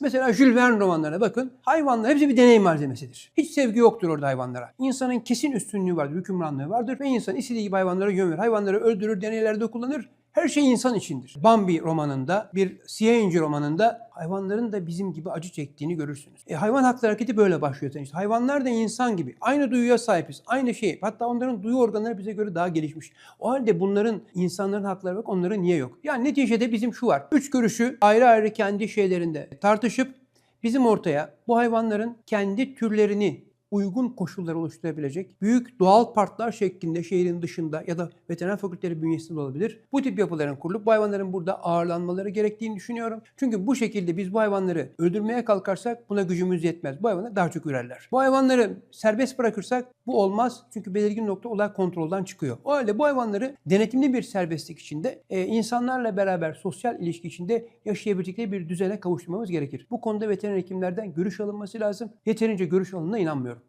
Mesela Jules Verne romanlarına bakın. Hayvanlar hepsi bir deney malzemesidir. Hiç sevgi yoktur orada hayvanlara. İnsanın kesin üstünlüğü vardır, hükümranlığı vardır ve insan istediği gibi hayvanlara yön verir. Hayvanları öldürür, deneylerde kullanır. Her şey insan içindir. Bambi romanında, bir Siyah İnci romanında hayvanların da bizim gibi acı çektiğini görürsünüz. E, hayvan hakları hareketi böyle başlıyor. zaten işte. Hayvanlar da insan gibi. Aynı duyuya sahibiz. Aynı şey. Hatta onların duyu organları bize göre daha gelişmiş. O halde bunların insanların hakları bak onların niye yok? Yani neticede bizim şu var. Üç görüşü ayrı ayrı kendi şeylerinde tartışıp bizim ortaya bu hayvanların kendi türlerini uygun koşullar oluşturabilecek büyük doğal parklar şeklinde şehrin dışında ya da veteriner fakülteleri bünyesinde olabilir. Bu tip yapıların kurulup bu hayvanların burada ağırlanmaları gerektiğini düşünüyorum. Çünkü bu şekilde biz bu hayvanları öldürmeye kalkarsak buna gücümüz yetmez. Bu hayvanlar daha çok ürerler. Bu hayvanları serbest bırakırsak bu olmaz. Çünkü belirgin nokta olay kontrolden çıkıyor. O halde bu hayvanları denetimli bir serbestlik içinde e, insanlarla beraber sosyal ilişki içinde yaşayabilecekleri bir düzene kavuşturmamız gerekir. Bu konuda veteriner hekimlerden görüş alınması lazım. Yeterince görüş alındığına inanmıyorum.